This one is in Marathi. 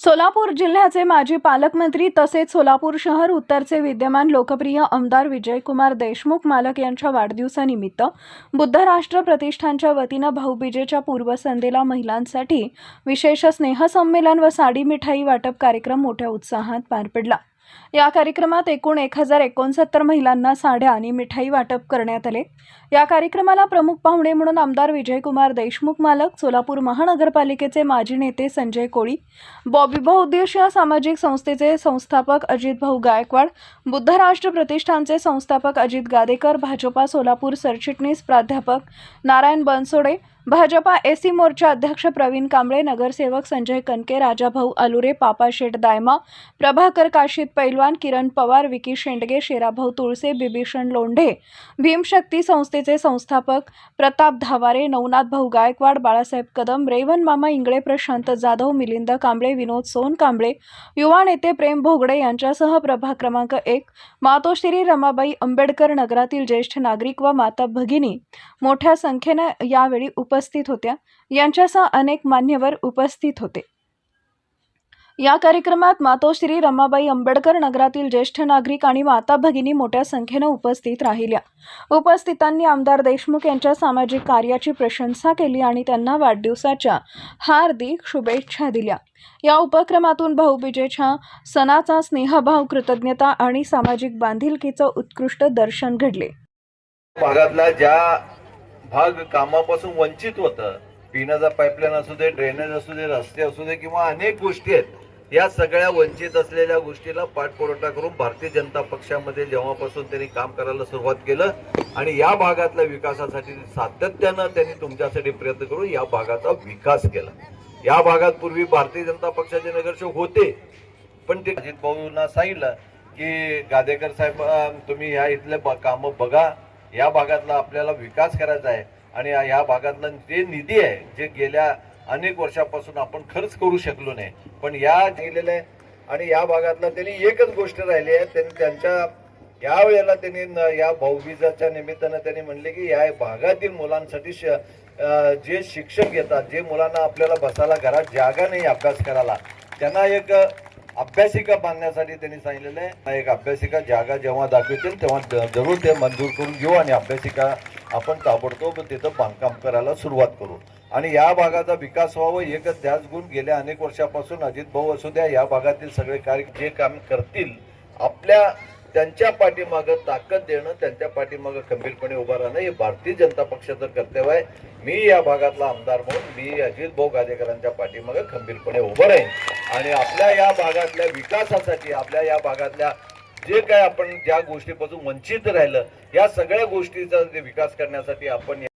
सोलापूर जिल्ह्याचे माजी पालकमंत्री तसेच सोलापूर शहर उत्तरचे विद्यमान लोकप्रिय आमदार विजयकुमार देशमुख मालक यांच्या वाढदिवसानिमित्त बुद्धराष्ट्र प्रतिष्ठानच्या वतीनं भाऊबीजेच्या पूर्वसंध्येला महिलांसाठी विशेष स्नेहसंमेलन व साडी मिठाई वाटप कार्यक्रम मोठ्या उत्साहात पार पडला. या कार्यक्रमात एकूण एक हजार एकोणसत्तर महिलांना साड्या आणि मिठाई वाटप करण्यात आले. या कार्यक्रमाला प्रमुख पाहुणे म्हणून आमदार विजयकुमार देशमुख मालक सोलापूर महानगरपालिकेचे माजी नेते संजय कोळी बॉबीभाऊ उद्देश या सामाजिक संस्थेचे संस्थापक अजित भाऊ गायकवाड बुद्ध राष्ट्र प्रतिष्ठानचे संस्थापक अजित गादेकर भाजपा सोलापूर सरचिटणीस प्राध्यापक नारायण बनसोडे भाजपा एसी मोर्चा अध्यक्ष प्रवीण कांबळे नगरसेवक संजय कनके राजाभाऊ अलुरे पापा शेठ दायमा प्रभाकर काशीत पैलवान किरण पवार विकी शेंडगे शेराभाऊ तुळसे बिभीषण लोंढे भीमशक्ती संस्थेचे संस्थापक प्रताप धावारे नवनाथ भाऊ गायकवाड बाळासाहेब कदम रेवन मामा इंगळे प्रशांत जाधव मिलिंद कांबळे विनोद सोन कांबळे युवा नेते प्रेम भोगडे यांच्यासह प्रभाग क्रमांक एक मातोश्री रमाबाई आंबेडकर नगरातील ज्येष्ठ नागरिक व माता भगिनी. मोठ्या संख्येनं यावेळी उप उपस्थित होत्या. यांच्यासह अनेक मान्यवर उपस्थित होते. या कार्यक्रमात मातोश्री रमाबाई आंबेडकर नगरातील ज्येष्ठ नागरिक आणि माता भगिनी मोठ्या संख्येनं उपस्थित राहिल्या. उपस्थितांनी आमदार देशमुख यांच्या सामाजिक कार्याची प्रशंसा केली आणि त्यांना वाढदिवसाच्या हार्दिक शुभेच्छा दिल्या. या उपक्रमातून भाऊबीजेच्या सणाचा स्नेहभाव कृतज्ञता आणि सामाजिक बांधिलकीचं उत्कृष्ट दर्शन घडले. भागातला ज्या भाग कामापासून वंचित होतं. पिण्याचा पाईपलाईन असू दे ड्रेनेज असू दे रस्ते असू दे किंवा अनेक गोष्टी आहेत या सगळ्या वंचित असलेल्या गोष्टीला पाठपुरवठा करून भारतीय जनता पक्षामध्ये जेव्हापासून त्यांनी काम करायला सुरुवात केलं आणि या भागातल्या विकासासाठी सातत्यानं त्यांनी तुमच्यासाठी प्रयत्न करून या भागाचा विकास केला. या भागात पूर्वी भारतीय जनता पक्षाचे नगरसेवक होते पण ते अजित भाऊंना सांगितलं की गादेकर साहेब तुम्ही ह्या इथले ब- कामं बघा या भागातला आपल्याला विकास करायचा आहे आणि या- या भागातला जे निधी आहे जे गेल्या अनेक वर्षापासून आपण खर्च करू शकलो नाही पण या गेलेलं आहे आणि या भागातला त्यांनी एकच गोष्ट राहिली आहे त्यांनी त्यांच्या या वेळेला त्यांनी न- या भाऊबीजाच्या निमित्तानं त्यांनी म्हणले की या भागातील मुलांसाठी श- जे शिक्षक घेतात जे मुलांना आपल्याला बसायला घरात जागा नाही अभ्यास करायला त्यांना एक अभ्यासिका बांधण्यासाठी त्यांनी सांगितलेलं आहे. एक अभ्यासिका जागा जेव्हा दाखवतील तेव्हा ज- जरूर ते मंजूर करून घेऊ आणि अभ्यासिका आपण ताबडतोब तिथं बांधकाम करायला सुरुवात करू. आणि या भागाचा विकास व्हावा एकच ध्यास गुण गेल्या अनेक वर्षापासून अजित भाऊ असू द्या या भागातील सगळे कार्य जे काम करतील आपल्या त्यांच्या पाठीमागं ताकद देणं त्यांच्या पाठीमागं खंबीरपणे उभं राहणं हे भारतीय जनता पक्षाचं कर्तव्य आहे. मी या भागातला आमदार म्हणून मी अजित भाऊ गादेकरांच्या पाठीमागं खंबीरपणे उभं राहीन. आणि आपल्या या भागातल्या विकासासाठी आपल्या या भागातल्या जे काय आपण ज्या गोष्टीपासून वंचित राहिलं या सगळ्या गोष्टीचा विकास करण्यासाठी आपण